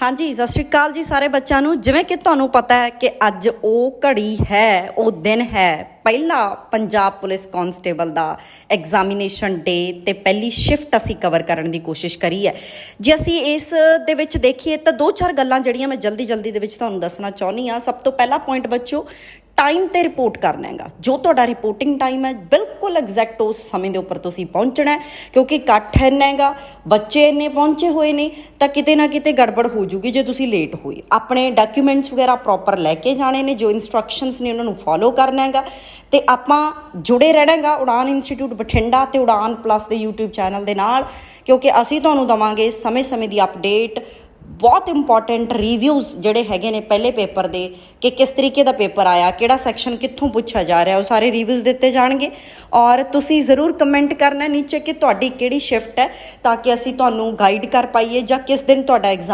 ਹਾਂਜੀ, ਸਤਿ ਸ਼੍ਰੀ ਅਕਾਲ ਜੀ ਸਾਰੇ ਬੱਚਿਆਂ ਨੂੰ। ਜਿਵੇਂ ਕਿ ਤੁਹਾਨੂੰ ਪਤਾ ਹੈ ਕਿ ਅੱਜ ਉਹ ਘੜੀ ਹੈ, ਉਹ ਦਿਨ ਹੈ। ਪਹਿਲਾ ਪੰਜਾਬ ਪੁਲਿਸ ਕਾਂਸਟੇਬਲ ਦਾ ਐਗਜ਼ਾਮੀਨੇਸ਼ਨ ਡੇ ਤੇ ਪਹਿਲੀ ਸ਼ਿਫਟ ਅਸੀਂ ਕਵਰ ਕਰਨ ਦੀ ਕੋਸ਼ਿਸ਼ ਕਰੀ ਹੈ। ਜੇ ਅਸੀਂ ਇਸ ਦੇ ਵਿੱਚ ਦੇਖੀਏ ਤਾਂ ਦੋ ਚਾਰ ਗੱਲਾਂ ਜਿਹੜੀਆਂ ਮੈਂ ਜਲਦੀ ਜਲਦੀ ਦੇ ਵਿੱਚ ਤੁਹਾਨੂੰ ਦੱਸਣਾ ਚਾਹੁੰਦੀ ਆ ਸਭ ਤੋਂ ਪਹਿਲਾ ਪੁਆਇੰਟ ਬੱਚੋ ਟਾਈਮ ਤੇ ਰਿਪੋਰਟ ਕਰਨਾ ਹੈਗਾ। ਜੋ ਤੁਹਾਡਾ ਰਿਪੋਰਟਿੰਗ ਟਾਈਮ ਹੈ, ਬਿਲਕੁਲ ਐਗਜ਼ੈਕਟ ਉਸ ਸਮੇਂ ਦੇ ਉੱਪਰ ਤੁਸੀਂ ਪਹੁੰਚਣਾ ਹੈ, ਕਿਉਂਕਿ ਇਕੱਠ ਇੰਨਾ ਹੈਗਾ, ਬੱਚੇ ਇੰਨੇ ਪਹੁੰਚੇ ਹੋਏ ਨੇ, ਤਾਂ ਕਿਤੇ ਨਾ ਕਿਤੇ ਗੜਬੜ ਹੋ ਜੂਗੀ ਜੇ ਤੁਸੀਂ ਲੇਟ ਹੋਏ। ਆਪਣੇ ਡਾਕੂਮੈਂਟਸ ਵਗੈਰਾ ਪ੍ਰੋਪਰ ਲੈ ਕੇ ਜਾਣੇ ਨੇ, ਜੋ ਇਨਸਟਰਕਸ਼ਨਸ ਨੇ ਉਹਨਾਂ ਨੂੰ ਫੋਲੋ ਕਰਨਾ ਹੈਗਾ, ਤੇ ਆਪਾਂ ਜੁੜੇ ਰਹਿਣਾ ਹੈਗਾ ਉਡਾਨ ਇੰਸਟੀਚਿਊਟ ਬਠਿੰਡਾ ਤੇ ਉਡਾਨ ਪਲੱਸ ਦੇ YouTube ਚੈਨਲ ਦੇ ਨਾਲ, ਕਿਉਂਕਿ ਅਸੀਂ ਤੁਹਾਨੂੰ ਦਵਾਂਗੇ ਸਮੇਂ-ਸਮੇਂ ਦੀ ਅਪਡੇਟ ਬਹੁਤ ਇੰਪੋਰਟੈਂਟ ਰਿਵਿਊਜ਼ ਜਿਹੜੇ ਹੈਗੇ ਨੇ ਪਹਿਲੇ ਪੇਪਰ ਦੇ ਕਿ ਕਿਸ ਤਰੀਕੇ ਦਾ ਪੇਪਰ ਆਇਆ, ਕਿਹੜਾ ਸੈਕਸ਼ਨ ਕਿੱਥੋਂ ਪੁੱਛਿਆ ਜਾ ਰਿਹਾ, ਉਹ ਸਾਰੇ ਰਿਵਿਊਜ਼ ਦਿੱਤੇ ਜਾਣਗੇ। ਔਰ ਤੁਸੀਂ ਜ਼ਰੂਰ ਕਮੈਂਟ ਕਰਨਾ ਨੀਚੇ ਕਿ ਤੁਹਾਡੀ ਕਿਹੜੀ ਸ਼ਿਫਟ ਹੈ, ਤਾਂ ਕਿ ਅਸੀਂ ਤੁਹਾਨੂੰ ਗਾਈਡ ਕਰ ਪਾਈਏ ਜਾਂ ਕਿਸ ਦਿਨ ਤੁਹਾਡਾ ਐਗਜ਼ਾਮ